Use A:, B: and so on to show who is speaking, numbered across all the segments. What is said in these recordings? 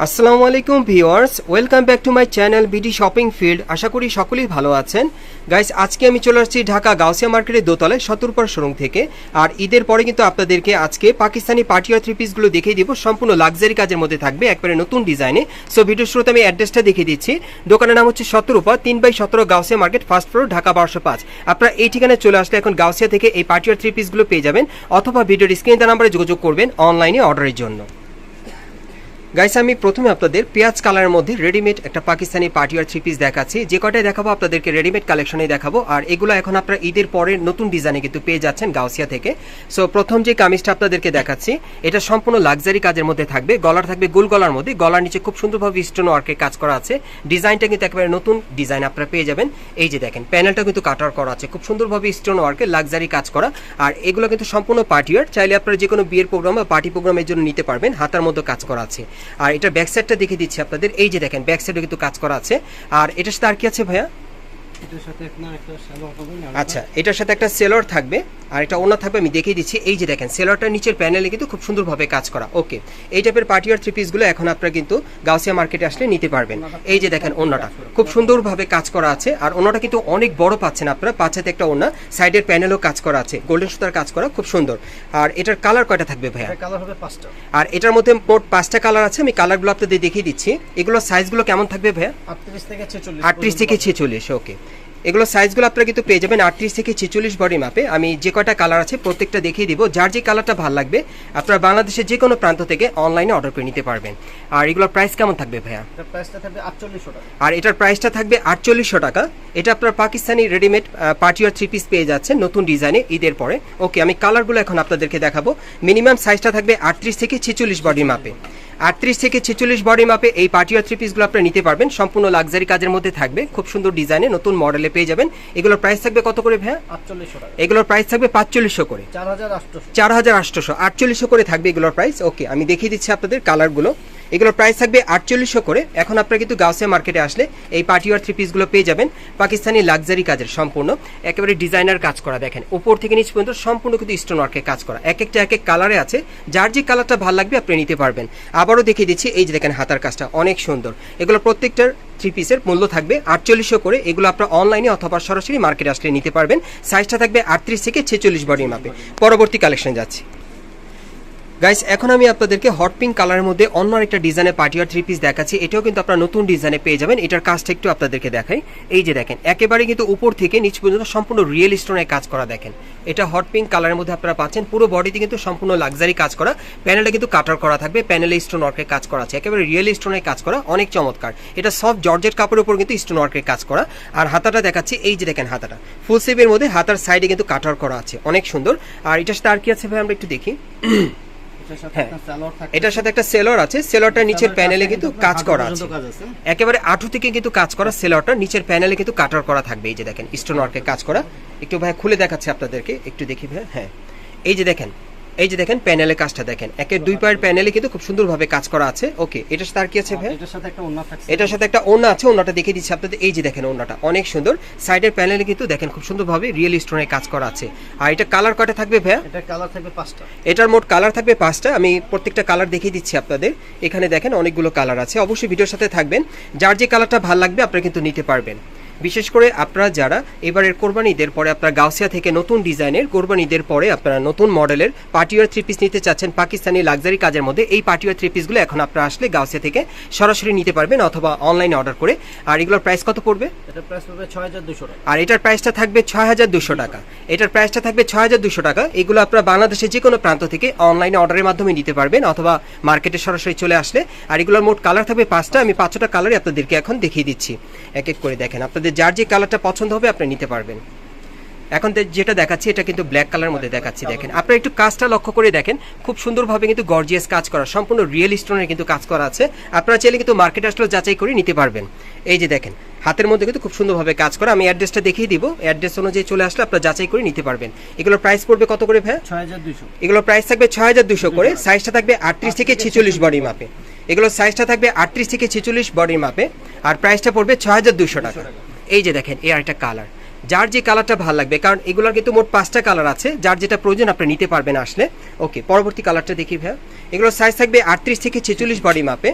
A: আসসালামু আলাইকুম viewers, welcome back to my channel BD shopping field. আশা করি সকলেই ভালো আছেন। গাইস, আজকে আমি চলে আসছি ঢাকা গাউসিয়া মার্কেটের দোতলায় সতর্কর শোরুম থেকে। আর ঈদের পরে কিন্তু আপনাদেরকে আজকে পাকিস্তানি পার্টিয়ার থ্রি পিসগুলো দেখিয়ে দিব। সম্পূর্ণ লাক্সারি কাজের মধ্যে থাকবে, একবারে নতুন ডিজাইনে। সো ভিডিও শুরুতে আমি অ্যাড্রেসটা দেখিয়ে দিচ্ছি। দোকানের নাম হচ্ছে সতেরোপা, তিন বাই সতেরো Gausia market, first floor, Dhaka বারোশো পাঁচ। আপনারা এই ঠিকানায় চলে আসলে এখন গাউসিয়া থেকে এই পার্টিয়ার থ্রি পিসগুলো পেয়ে যাবেন। অথবা ভিডিওর স্ক্রিনে নাম্বারে যোগাযোগ করবেন অনলাইনে অর্ডারের জন্য। গাইস আমি প্রথমে আপনাদের পেঁয়াজ কালারের মধ্যে রেডিমেড একটা পাকিস্তানি পার্টিয়ার থ্রি পিস দেখাচ্ছি। যে কটাই দেখাবো আপনাদেরকে রেডিমেড কালেকশনে দেখাবো। আর এগুলো এখন আপনারা ঈদের পরে নতুন ডিজাইনে কিন্তু পেয়ে যাচ্ছেন গাউসিয়া থেকে। সো প্রথম যে কামিজটা আপনাদেরকে দেখাচ্ছি, এটা সম্পূর্ণ লাক্সারি কাজের মধ্যে থাকবে। গলার থাকবে গোল গলার মধ্যে। গলার নিচে খুব সুন্দরভাবে স্টোন ওয়ার্কের কাজ করা আছে। ডিজাইনটা কিন্তু একেবারে নতুন ডিজাইন আপনারা পেয়ে যাবেন। এই যে দেখেন প্যানেলটা কিন্তু কাটার করা আছে। খুব সুন্দরভাবে স্টোন ওয়ার্কের লাক্সারি কাজ করা। আর এগুলো কিন্তু সম্পূর্ণ পার্টিয়ার চাইলে আপনারা যে কোনো বিয়ের প্রোগ্রাম বা পার্টি প্রোগ্রামের জন্য নিতে পারবেন। হাতার মধ্যে কাজ করা আছে। আর এটা ব্যাক সাইডটা দেখে দিচ্ছি আপনাদের। এই যে দেখেন ব্যাক সাইডে কিন্তু কাজ করা আছে। আর এটার সাথে আর কি আছে ভাইয়া? আচ্ছা এটার সাথে একটা সেলর থাকবে আর একটা ওনা থাকবে আমি দেখিয়ে দিচ্ছি। এই যে দেখেন সেলরটার নিচের প্যানেলে কিন্তু খুব সুন্দরভাবে কাজ করা। ওকে এই টাইপের পার্টিয়ার থ্রি পিসগুলো এখন আপনারা কিন্তু গাউসিয়া মার্কেটে আসলে নিতে পারবেন। এই যে দেখেন ওনাটা খুব সুন্দরভাবে কাজ করা আছে আর ওনাটা কিন্তু অনেক বড় পাচ্ছেন আপনারা পাচ্ছাতে একটা ওনা সাইডের প্যানেলও কাজ করা আছে গোল্ডেন সুতার কাজ করা খুব সুন্দর। আর এটার কালার কয়টা থাকবে ভাইয়া?
B: কালার হবে পাঁচটা।
A: আর এটার মধ্যে মোট পাঁচটা কালার আছে আমি কালারগুলো আপনাদের দেখিয়ে দিচ্ছি। এগুলো সাইজগুলো কেমন থাকবে ভাইয়া?
B: আটত্রিশ থেকে ছেচল্লিশ
A: আটত্রিশ থেকে ছেচল্লিশ ওকে। এগুলো সাইজগুলো আপনারা কিন্তু পেয়ে যাবেন আটত্রিশ থেকে ছেচল্লিশ বডি মাপে আমি যে কয়টা কালার আছে প্রত্যেকটা দেখিয়ে দিব। যার যে কালারটা ভালো লাগবে আপনারা বাংলাদেশের যে কোনো প্রান্ত থেকে অনলাইনে অর্ডার করে নিতে পারবেন। আর এগুলোর প্রাইস কেমন থাকবে ভাইয়া? আর এটার প্রাইসটা থাকবে আটচল্লিশশো টাকা। এটা আপনার Pakistani readymade partywear three piece পেয়ে যাচ্ছে নতুন ডিজাইনে ঈদের পরে। ওকে আমি কালারগুলো এখন আপনাদেরকে দেখাবো। মিনিমাম সাইজটা থাকবে আটত্রিশ থেকে ছেচল্লিশ বডি মাপে আটত্রিশ থেকে ছেচল্লিশ বডি মাপে এই পার্টিয়ার থ্রি পিসগুলো আপনারা নিতে পারবেন। সম্পূর্ণ লাক্সারি কাজের মধ্যে থাকবে। খুব সুন্দর ডিজাইনে নতুন মডেলে পেয়ে যাবেন। এগুলোর প্রাইস থাকবে কত করে ভাইয়া? এগুলোর প্রাইস থাকবে পাঁচচল্লিশশো করে।
B: চার হাজার আটশো
A: চার হাজার আটশোশো। আটচল্লিশশো করে থাকবে এগুলোর প্রাইস ওকে আমি দেখিয়ে দিচ্ছি আপনাদের কালারগুলো এগুলোর প্রাইস থাকবে আটচল্লিশশো করে। এখন আপনারা কিন্তু গাউসিয়া মার্কেটে আসলে এই পার্টিওয়ার থ্রি পিসগুলো পেয়ে যাবেন। পাকিস্তানি লাক্সারি কাজের সম্পূর্ণ। একেবারে ডিজাইনার কাজ করা দেখেন। ওপর থেকে নিচ পর্যন্ত সম্পূর্ণ কিন্তু স্টোন ওয়ার্কের কাজ করা। এক একটা, এক এক কালারে আছে। যার যে কালারটা ভালো লাগবে আপনি নিতে পারবেন। আবারও দেখিয়ে দিচ্ছি, এই যে দেখেন হাতার কাজটা অনেক সুন্দর। এগুলো প্রত্যেকটার থ্রি পিসের মূল্য থাকবে আটচল্লিশশো করে। এগুলো আপনারা অনলাইনে অথবা সরাসরি মার্কেটে আসলে নিতে পারবেন। সাইজটা থাকবে আটত্রিশ থেকে ছেচল্লিশ বডির মাপে। পরবর্তী কালেকশন যাচ্ছি। গাইস এখন আমি আপনাদেরকে হট পিঙ্ক কালারের মধ্যে অন্য একটা ডিজাইনের পার্টিয়ার থ্রি পিস দেখাচ্ছি। এটাও কিন্তু আপনারা নতুন ডিজাইনে পেয়ে যাবেন। এটার কাজটা একটু আপনাদেরকে দেখাই। এই যে দেখেন, একেবারে কিন্তু উপর থেকে নিচ পর্যন্ত সম্পূর্ণ রিয়েল স্টোনের কাজ করা দেখেন। এটা হট পিঙ্ক কালারের মধ্যে আপনারা পাচ্ছেন। পুরো বডিতে কিন্তু সম্পূর্ণ লাক্সারি কাজ করা। প্যানেলটা কিন্তু কাটার করা থাকবে। প্যানেলে স্টোন ওয়ার্কের কাজ করা আছে। একেবারে রিয়েল স্টোনের কাজ করা। অনেক চমৎকার। এটা সব জর্জেট কাপড়ের উপর কিন্তু স্টোন ওয়ার্কের কাজ করা। আর হাতাটা দেখাচ্ছি। এই যে দেখেন হাতাটা। ফুল সেপের মধ্যে হাতার সাইডে কিন্তু কাটার করা আছে। অনেক সুন্দর। আর এটার সাথে আর কি আছে ভাই? আমরা একটু দেখি।
B: এটার সাথে
A: হ্যাঁ।
B: একটা
A: এটার সাথে একটা সেলর আছে। সেলরটা নিচের প্যানেলে কিন্তু কাজ করা আছে।
B: আছে।
A: একেবারে আঠু থেকে কিন্তু কাজ করা সেলরটা নিচের প্যানেলে কিন্তু কাটার করা থাকবে। এই যে দেখেন স্টোন ওয়ার্কের কাজ করা। একটু ভাই খুলে দেখাচ্ছে আপনাদেরকে। একটু দেখি ভাই হ্যাঁ। এই যে দেখেন এই যে দেখেন প্যানেলে কাজটা দেখেন। একের দুই পায়ের প্যানেলে কিন্তু খুব সুন্দরভাবে কাজ করা আছে। ওকে এটার সাথে আর কি আছে ভাই?
B: এটার সাথে একটা ওন্না থাকছে।
A: এটার সাথে একটা ওন্না আছে ওন্নাটা দেখিয়ে দিচ্ছি আপনাদের। এই যে দেখেন ওন্নাটা অনেক সুন্দর। সাইডের প্যানেলে কিন্তু দেখেন খুব সুন্দরভাবে রিয়েল স্টোনের কাজ করা আছে। আর এটা কালার কয়টা থাকবে ভাইয়া?
B: এটা কালার থাকবে পাঁচটা।
A: এটার মোট কালার থাকবে পাঁচটা। আমি প্রত্যেকটা কালার দেখিয়ে দিচ্ছি আপনাদের। এখানে দেখেন অনেকগুলো কালার আছে। অবশ্যই ভিডিওর সাথে থাকবেন। যার যে কালারটা ভালো লাগবে আপনারা কিন্তু নিতে পারবেন। বিশেষ করে আপনারা যারা এবারের কোরবানি ঈদের পরে আপনার গাউসিয়া থেকে নতুন ডিজাইনের কোরবানি ঈদের পরে আপনারা নতুন মডেলের পার্টিওয়ার থ্রি পিস নিতে চাচ্ছেন পাকিস্তানি লাক্সারি কাজের মধ্যে এই পার্টিওয়ার থ্রি পিসগুলো এখন আপনারা আসলে গাউসিয়া থেকে সরাসরি নিতে পারবেন অথবা অনলাইনে অর্ডার করে। আর এগুলোর প্রাইস কত পড়বে?
B: এটা প্রাইস পড়বে ছয় হাজার দুশো টাকা।
A: আর এটার প্রাইসটা থাকবে ছয় হাজার দুশো টাকা। এটার প্রাইসটা থাকবে ছয় হাজার দুশো টাকা। এগুলো আপনারা বাংলাদেশের যে কোনো প্রান্ত থেকে অনলাইনে অর্ডারের মাধ্যমে নিতে পারবেন অথবা মার্কেটে সরাসরি চলে আসলে। আর এগুলোর মোট কালার থাকবে পাঁচটা। আমি পাঁচটা কালারই আপনাদেরকে এখন দেখিয়ে দিচ্ছি। এক এক করে দেখেন। আপনাদের যার যে কালারটা পছন্দ হবে আপনি নিতে পারবেন। এখন যেটা দেখাচ্ছি এটা কিন্তু ব্ল্যাক কালার মধ্যে দেখাচ্ছি দেখেন। আপনারা একটু কাজটা লক্ষ্য করে দেখেন খুব সুন্দরভাবে কিন্তু গর্জিয়াস কাজ করা সম্পূর্ণ রিয়েল স্টোনের কিন্তু কাজ করা আছে। আপনারা চাইলে কিন্তু মার্কেট আসলে যাচাই করে নিতে পারবেন। এই যে দেখেন হাতের মধ্যে কিন্তু খুব সুন্দরভাবে কাজ করা আমি অ্যাড্রেসটা দেখিয়ে দিব অ্যাড্রেস অনুযায়ী চলে আসলে আপনারা যাচাই করে নিতে পারবেন। এগুলোর প্রাইস পড়বে কত করে ভাই
B: ছয় হাজার দুশো
A: এগুলোর প্রাইস থাকবে ছয় হাজার দুশো করে সাইজটা থাকবে আটত্রিশ থেকে ছেচল্লিশ বডি মাপে এগুলোর সাইজটা থাকবে আটত্রিশ থেকে ছেচল্লিশ বডির মাপে আর প্রাইসটা পড়বে ছয় হাজার দুশো টাকা। এই যে দেখেন এই আরেকটা কালার যার যে কালারটা ভালো লাগবে, কারণ এগুলোর কিন্তু মোট পাঁচটা কালার আছে, যার যেটা প্রয়োজন আপনি নিতে পারবেন আসলে। ওকে পরবর্তী কালারটা দেখি ভাইয়া। এগুলোর সাইজ থাকবে আটত্রিশ থেকে ছেচল্লিশ বডি মাপে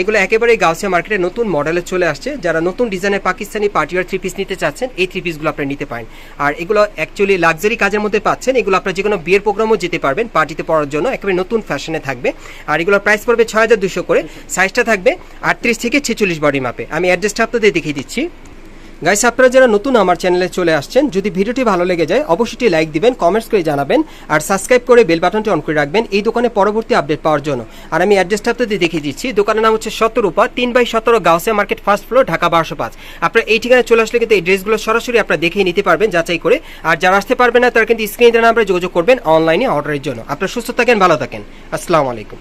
A: এগুলো একেবারে গাউসিয়া মার্কেটে নতুন মডেলে চলে আসছে। যারা নতুন ডিজাইনের পাকিস্তানি পার্টিওয়ার থ্রি পিস নিতে চাচ্ছেন, এই থ্রি পিসগুলো আপনারা নিতে পারেন। আর এগুলো অ্যাকচুয়ালি লাক্সারি কাজের মধ্যে পাচ্ছেন, এগুলো আপনারা যে কোনো বিয়ের প্রোগ্রামও যেতে পারবেন পার্টিতে পড়ার জন্য, একেবারে নতুন ফ্যাশনে থাকবে। আর এগুলোর প্রাইস পড়বে ছয় হাজার দুশো করে। সাইজটা থাকবে আটত্রিশ থেকে ছেচল্লিশ বডি মাপে আমি অ্যাড্রেসটা আপনাদের দেখিয়ে দিচ্ছি। গাইস আপনারা যারা নতুন আমার চ্যানেলে চলে আসছেন, যদি ভিডিওটি ভালো লেগে যায়, অবশ্যই লাইক দিবেন কমেন্টস করে জানাবেন, আর সাবস্ক্রাইব করে বেল বাটনটি অন করে রাখবেন এই দোকানে পরবর্তী আপডেট পাওয়ার জন্য। আর আমি অ্যাড্রেসটা আপনাদের দেখিয়ে দিচ্ছি, দোকানের নাম হচ্ছে সতেরোপা, তিন বাই সতেরো Gausia market first floor Dhaka বারোশো পাঁচ। আপনারা এই ঠিকানায় চলে আসলে কিন্তু এই ড্রেসগুলো সরাসরি আপনারা দেখে নিতে পারবেন, যাচাই করে। আর যারা আসতে পারবেন না, তারা কিন্তু স্ক্রিনে নাম্বারে যোগাযোগ করবেন অনলাইনে অর্ডারের জন্য। আপনারা সুস্থ থাকেন, ভালো থাকেন। আসসালামু আলাইকুম।